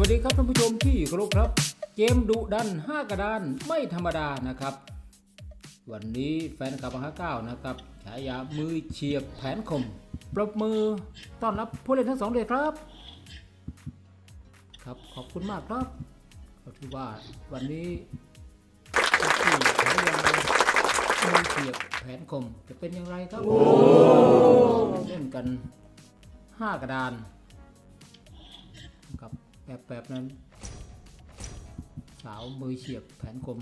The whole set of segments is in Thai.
วัสดีครับท่านผู้ชมที่เคารพครับ เกมดุดัน 5 กระดานไม่ธรรมดานะครับ วันนี้แฟนคลับห้าเก้านะครับฉายามือเฉียบแผนคม ปรบมือต้อนรับผู้เล่นทั้งสองเลยครับ ครับขอบคุณมากครับก็ถือว่าวันนี้ที่ฉายามือเฉียบแผนคมจะเป็นอย่างไรครับเล่นกัน 5 กระดาน แบบแบบนั้น สาวมือเฉียบแผนคม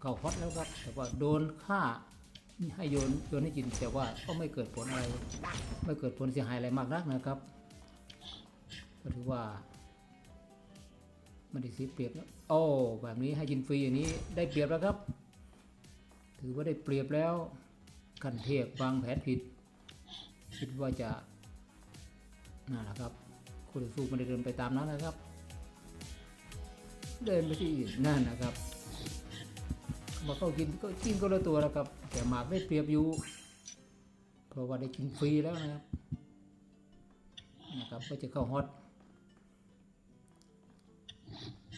เข้าฮอตแล้วครับ แต่ว่าโดนฆ่าให้โยนโยนให้กินแต่ว่าก็ไม่เกิดผลอะไร ไม่เกิดผลเสียหายอะไรมากนักนะครับก็ถือว่าไม่ได้เสียเปรียบแล้วโอ้แบบนี้ให้กินฟรีอย่างนี้ได้เปรียบแล้วครับ ถือว่าได้เปรียบแล้วกันเทพวางแผนผิด คิดว่าจะนั่นแหละครับ คู่ต่อสู้ไม่ได้เดินไปตามนั้นนะครับ เดินไปที่อื่นนั่นนะครับมาเข้ากินก็กินก็ละตัวนะครับ แต่หมากได้เปรียบอยู่ เพราะว่าได้กินฟรีแล้วนะครับนะครับก็จะเข้าฮอต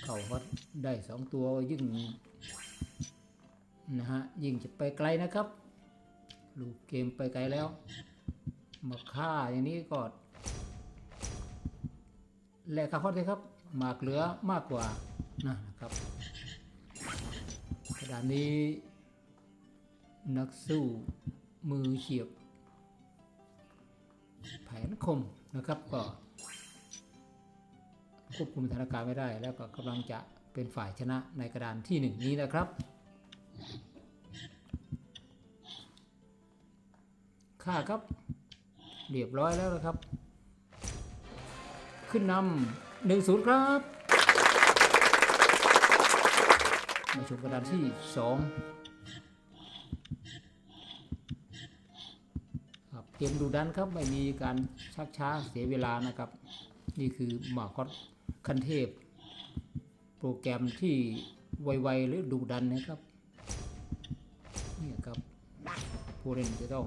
เข้าฮอตได้สองตัวยิ่งนะฮะยิ่งจะไปไกลนะครับ ลูกเกมไปไกลแล้ว มาฆ่าอย่างนี้ก็ แลกคาฮอตเลยครับ หมากเหลือมากกว่านะนะครับกระดานนี้ นักสู้มือเฉียบ แผนคมนะครับก็ควบคุมสถานการณ์ไม่ได้ แล้วก็กำลังจะเป็นฝ่ายชนะในกระดานที่หนึ่งนี้นะครับ ค่าครับ เรียบร้อยแล้วนะครับ ขึ้นนำหนึ่งศูนย์ครับมาชมกระดานที่สองครับเกมดูดันครับไม่มีการชักช้าเสียเวลานะครับ นี่คือหมาคอสคันเทพ โปรแกรมที่ไวๆหรือดูดันนะครับนี่ครับผู้เล่นจะต้อง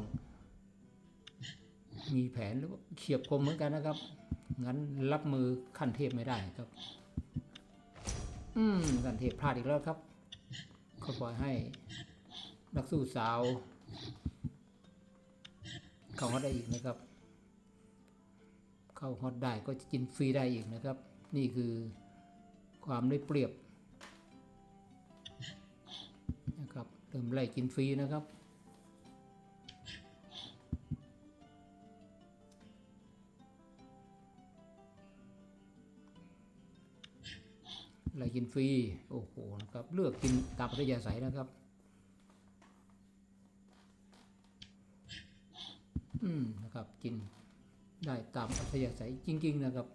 มีแผนหรือว่าเฉียบคมเหมือนกันนะครับ งั้นรับมือขั้นเทพไม่ได้ครับ อืมขั้นเทพพลาดอีกแล้วครับก็ปล่อยให้นักสู้สาวเข้าฮอตได้อีกนะครับ เข้าฮอตได้ก็จะกินฟรีได้อีกนะครับ นี่คือความได้เปรียบนะครับเริ่มไล่กินฟรีนะครับ ไล่กินฟรีโอ้โหนะครับ เลือกกินตามปัธยาศัยนะครับ อืมนะครับกินได้ตามปัธยาศัยจริง ๆ นะครับ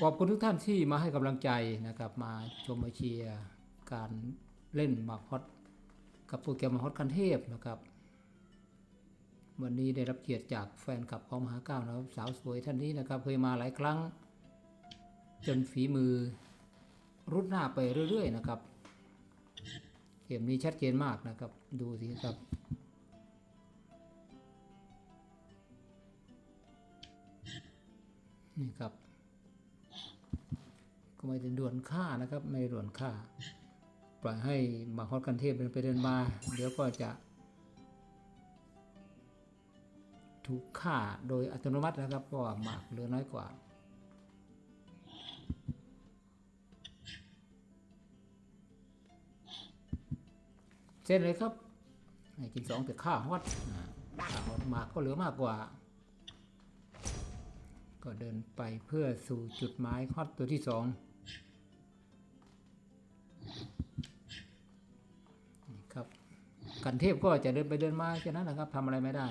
ขอบคุณทุกท่านที่มาให้กำลังใจนะครับ มาชมมาเชียร์การเล่นมาฮอตกับโปรแกรมมาฮอตคันเทพนะครับ วันนี้ได้รับเกียรติจากแฟนคลับของมหาเก้านะครับ สาวสวยท่านนี้นะครับ เคยมาหลายครั้ง จนฝีมือรุดหน้าไปเรื่อย ๆ นะครับ เกมนี้ชัดเจนมากนะครับ ดูสิครับนี่ครับ ก็ไม่ได้ด่วนค่านะครับ ไม่ด้ด่วนค่า ปล่อยให้มาฮอตกันเทพเดินไปเดินมา เดี๋ยวก็จะ ถูกฆ่าโดยอัตโนมัตินะครับเพราะว่าหมากเหลือน้อยกว่าเส้นเลยครับให้กินสองแต่ข้าฮอตอ่าข้าฮอตหมากก็เหลือมากกว่า ก็เดินไปเพื่อสู่จุดหมายฮอตตัวที่สองครับกันเทพก็จะเดินไปเดินมาแค่นั้นนะครับทำอะไรไม่ได้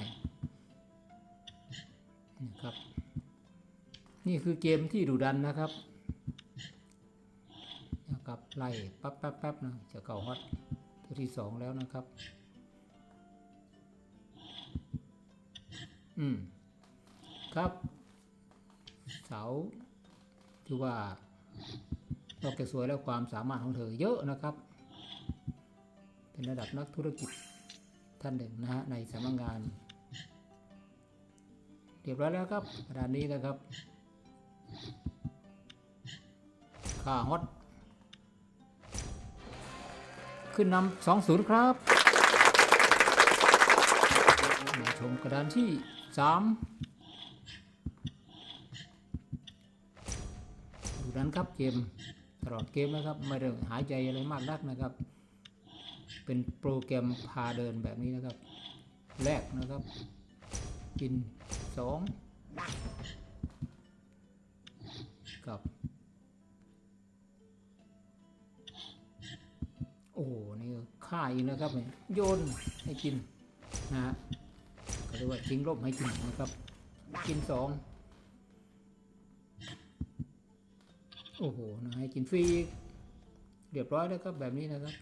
นี่ครับ นี่คือเกมที่ดุดันนะครับนะครับไล่ปั๊บปั๊บปั๊บนะจะเก่าฮอตตัวที่สองแล้วนะครับ อืม ครับสาวถือว่านอกจากสวยแล้วความสามารถของเธอเยอะนะครับ เป็นระดับนักธุรกิจท่านหนึ่งนะฮะในสำนักงาน รียบร้อยแล้วครับกระดานนี้นะครับค่าฮอตขึ้นนำสองศูนย์ครับมาชมกระดานที่สามดูนั้นครับเกมตลอดเกมนะครับ ไม่ได้หายใจอะไรมากนักนะครับ เป็นโปรแกรมพาเดินแบบนี้นะครับ แรกนะครับ กิน สองกับ โอ้โหนี่ฆ่าอีกนะครับเนี่ยโยนให้กินนะฮะก็เรียกว่าทิ้งร่มให้กินนะครับ กินสองโอ้โหนะให้กินฟรีเรียบร้อยแล้วครับแบบนี้นะครับ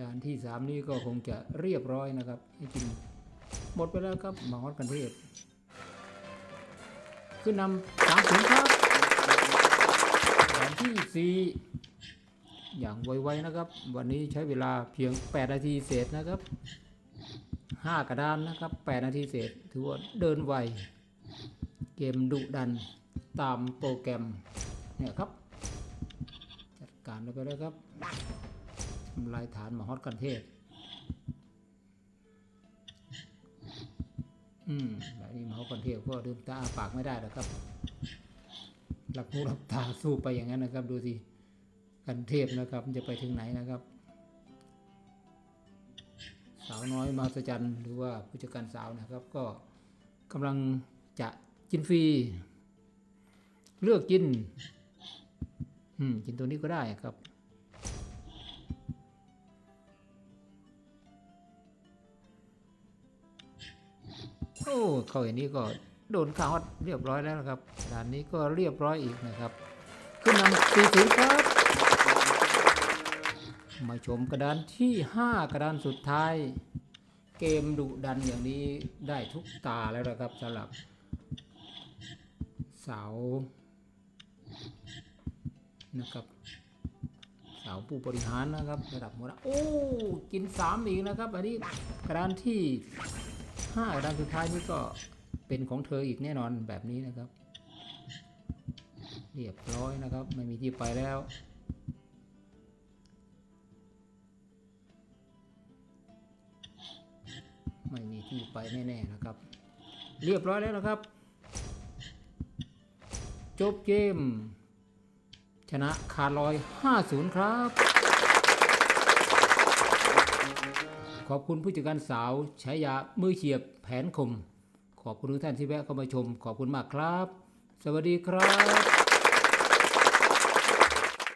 ด่านที่สามนี้ก็คงจะเรียบร้อยนะครับ ให้กิน หมดไปแล้วครับหมาฮอดกันเทศขึ้นนำสามถึงครับด่านที่สี่อย่างไวๆนะครับ วันนี้ใช้เวลาเพียง 8 นาทีเศษนะครับ 5 กระดานนะครับ 8 นาทีเศษถือว่าเดินไว เกมดุดันตามโปรแกรมเนี่ยครับ จัดการไปเลยครับทำลายฐานมหอดกันเทศ อืมแบบนี้มหอดกันเทศก็ลืมตาอาปากไม่ได้แล้วครับหลับหูหลับตาสู้ไปอย่างนั้นนะครับ ดูสิกันเทพนะครับจะไปถึงไหนนะครับ สาวน้อยมาสจันหรือว่าผู้จัดการสาวนะครับ ก็กำลังจะกินฟรีเลือกกิน อืมกินตัวนี้ก็ได้ครับ อ้เขาอย่างนี้ก็โดนข่าวฮอตเรียบร้อยแล้วนะครับด่านนี้ก็เรียบร้อยอีกนะครับ ขึ้นนำสี่ศูนย์ครับ มาชมกระดานที่ 5 กระดานสุดท้าย เกมดุดันอย่างนี้ได้ทุกตาแล้วนะครับสำหรับ เสานะครับเสาผู้บริหารนะครับ ระดับหัวหน้าโอ้ กินสามอีกนะครับอันนี้กระดานที่ ห้าดานสุดท้ายนี้ก็เป็นของเธออีกแน่นอนแบบนี้นะครับ เรียบร้อยนะครับ ไม่มีที่ไปแล้ว ไม่มีที่ไปแน่ๆนะครับ เรียบร้อยแล้วนะครับ จบเกม ชนะคาร์ลอย 5-0 ครับ ขอบคุณผู้จัดการสาวใช้ยามือเฉียบแผนคม ขอบคุณทุกท่านที่แวะเข้ามาชม ขอบคุณมากครับ สวัสดีครับ